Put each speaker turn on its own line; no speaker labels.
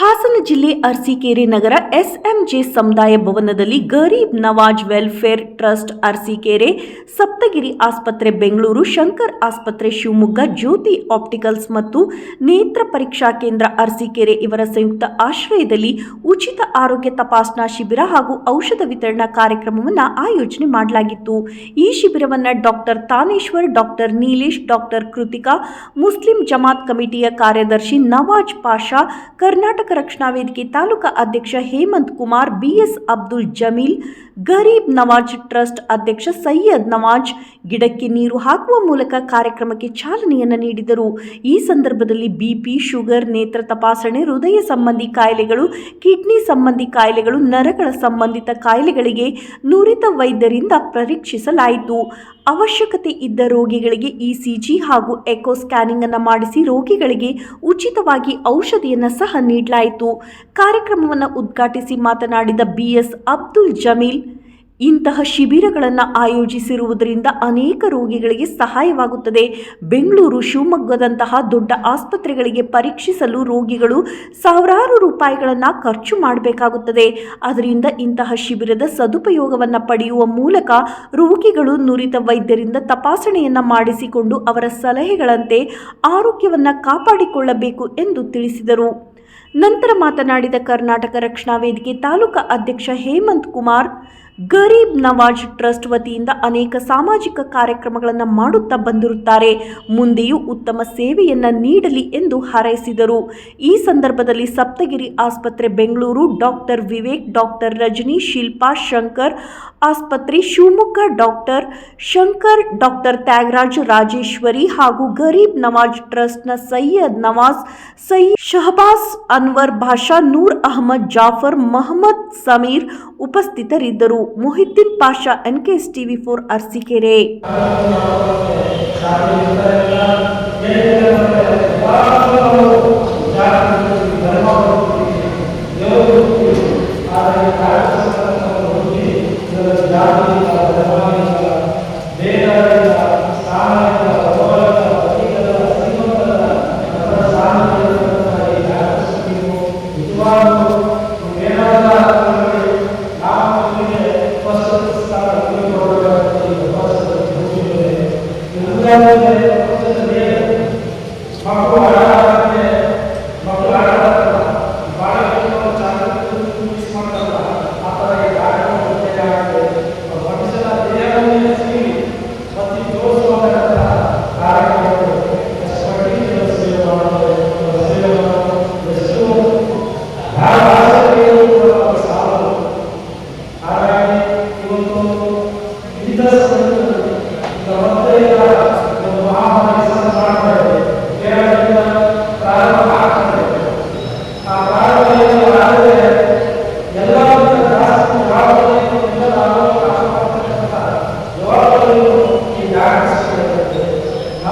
Hi, Hassan ಜಿಲ್ಲೆ ಅರ್ಸಿಕೇರಿ ನಗರ ಎಸ್ಎಂಜೆ ಸಮುದಾಯ ಭವನದಲ್ಲಿ ಗರೀಬ್ ನವಾಜ್ ವೆಲ್ಫೇರ್ ಟ್ರಸ್ಟ್ ಅರಸೀಕೆರೆ, ಸಪ್ತಗಿರಿ ಆಸ್ಪತ್ರೆ, ಬೆಂಗಳೂರು ಶಂಕರ್ ಆಸ್ಪತ್ರೆ, ಶಿವಮೊಗ್ಗ ಜ್ಯೋತಿ ಆಪ್ಟಿಕಲ್ಸ್ ಮತ್ತು ನೇತ್ರ ಪರೀಕ್ಷಾ ಕೇಂದ್ರ ಅರಸೀಕೆರೆ ಇವರ ಸಂಯುಕ್ತ ಆಶ್ರಯದಲ್ಲಿ ಉಚಿತ ಆರೋಗ್ಯ ತಪಾಸಣಾ ಶಿಬಿರ ಹಾಗೂ ಔಷಧ ವಿತರಣಾ ಕಾರ್ಯಕ್ರಮವನ್ನು ಆಯೋಜನೆ ಮಾಡಲಾಗಿತ್ತು. ಈ ಶಿಬಿರವನ್ನು doctor Thaneshwar, doctor Nilesh, doctor Kritika, Muslim Jamaat ಕಮಿಟಿಯ ಕಾರ್ಯದರ್ಶಿ ನವಾಜ್ ಪಾಷಾ, ಕರ್ನಾಟಕ ರಕ್ಷಣಾ ವೇದಿಕೆ ತಾಲೂಕಾ ಅಧ್ಯಕ್ಷ Hemanth Kumar, B S Abdul Jameel, Garib Nawaz trust ಅಧ್ಯಕ್ಷ ಸೈಯದ್ ನವಾಜ್ ಗಿಡಕ್ಕೆ ನೀರು ಹಾಕುವ ಮೂಲಕ ಕಾರ್ಯಕ್ರಮಕ್ಕೆ ಚಾಲನೆಯನ್ನು ನೀಡಿದರು. ಈ ಸಂದರ್ಭದಲ್ಲಿ ಬಿಪಿ ಶುಗರ್ ನೇತ್ರ ತಪಾಸಣೆ, ಹೃದಯ ಸಂಬಂಧಿ ಕಾಯಿಲೆಗಳು, ಕಿಡ್ನಿ ಸಂಬಂಧಿ ಕಾಯಿಲೆಗಳು, ನರಗಳ ಸಂಬಂಧಿತ ಕಾಯಿಲೆಗಳಿಗೆ ನುರಿತ ವೈದ್ಯರಿಂದ ಪರೀಕ್ಷಿಸಲಾಯಿತು. ಅವಶ್ಯಕತೆ ಇದ್ದ ರೋಗಿಗಳಿಗೆ ಇಸಿಜಿ ಹಾಗೂ ಎಕೋ ಸ್ಕ್ಯಾನಿಂಗ್ ಅನ್ನು ಮಾಡಿಸಿ ರೋಗಿಗಳಿಗೆ ಉಚಿತವಾಗಿ ಔಷಧಿಯನ್ನು ಸಹ ನೀಡಲಾಯಿತು. ಕಾರ್ಯಕ್ರಮವನ್ನು ಉದ್ಘಾಟಿಸಿ ಮಾತನಾಡಿದ ಬಿಎಸ್ ಅಬ್ದುಲ್ ಜಮೀಲ್, ಇಂತಹ ಶಿಬಿರಗಳನ್ನು ಆಯೋಜಿಸಿರುವುದರಿಂದ ಅನೇಕ ರೋಗಿಗಳಿಗೆ ಸಹಾಯವಾಗುತ್ತದೆ. ಬೆಂಗಳೂರು ಶಿವಮೊಗ್ಗದಂತಹ ದೊಡ್ಡ ಆಸ್ಪತ್ರೆಗಳಿಗೆ ಪರೀಕ್ಷಿಸಲು ರೋಗಿಗಳು ಸಾವಿರಾರು ರೂಪಾಯಿಗಳನ್ನು ಖರ್ಚು ಮಾಡಬೇಕಾಗುತ್ತದೆ. ಅದರಿಂದ ಇಂತಹ ಶಿಬಿರದ ಸದುಪಯೋಗವನ್ನು ಪಡೆಯುವ ಮೂಲಕ ರೋಗಿಗಳು ನುರಿತ ವೈದ್ಯರಿಂದ ತಪಾಸಣೆಯನ್ನು ಮಾಡಿಸಿಕೊಂಡು ಅವರ ಸಲಹೆಗಳಂತೆ ಆರೋಗ್ಯವನ್ನು ಕಾಪಾಡಿಕೊಳ್ಳಬೇಕು ಎಂದು ತಿಳಿಸಿದರು. ನಂತರ ಮಾತನಾಡಿದ ಕರ್ನಾಟಕ ರಕ್ಷಣಾ ವೇದಿಕೆ ತಾಲೂಕಾ ಅಧ್ಯಕ್ಷ ಹೇಮಂತ್ ಕುಮಾರ್, ಗರೀಬ್ ನವಾಜ್ ಟ್ರಸ್ಟ್ ವತಿಯಿಂದ ಅನೇಕ ಸಾಮಾಜಿಕ ಕಾರ್ಯಕ್ರಮಗಳನ್ನು ಮಾಡುತ್ತಾ ಬಂದಿರುತ್ತಾರೆ. ಮುಂದೆಯೂ ಉತ್ತಮ ಸೇವೆಯನ್ನು ನೀಡಲಿ ಎಂದು ಹಾರೈಸಿದರು. ಈ ಸಂದರ್ಭದಲ್ಲಿ ಸಪ್ತಗಿರಿ ಆಸ್ಪತ್ರೆ ಬೆಂಗಳೂರು ಡಾಕ್ಟರ್ ವಿವೇಕ್, ಡಾಕ್ಟರ್ ರಜನಿ, ಶಿಲ್ಪಾ, ಶಂಕರ್ ಆಸ್ಪತ್ರೆ ಶಿವಮೊಗ್ಗ ಡಾಕ್ಟರ್ ಶಂಕರ್, ಡಾಕ್ಟರ್ ತ್ಯಾಗರಾಜ್ ರಾಜೇಶ್ವರಿ ಹಾಗೂ ಗರೀಬ್ ನವಾಜ್ ಟ್ರಸ್ಟ್ನ ಸೈಯದ್ ನವಾಜ್ ಸೈಯದ್ ಶಹಬಾಸ್ ಅನ್ವರ್ ಭಾಷಾ ನೂರ್ ಅಹಮದ್ ಜಾಫರ್ ಮಹಮ್ಮದ್ ಸಮೀರ್ ಉಪಸ್ಥಿತರಿದ್ದರು. Mohiddin Pasha N K S TV four, Arsikere.
ಹಾಗಾಗಿ Entonces, la parte de la...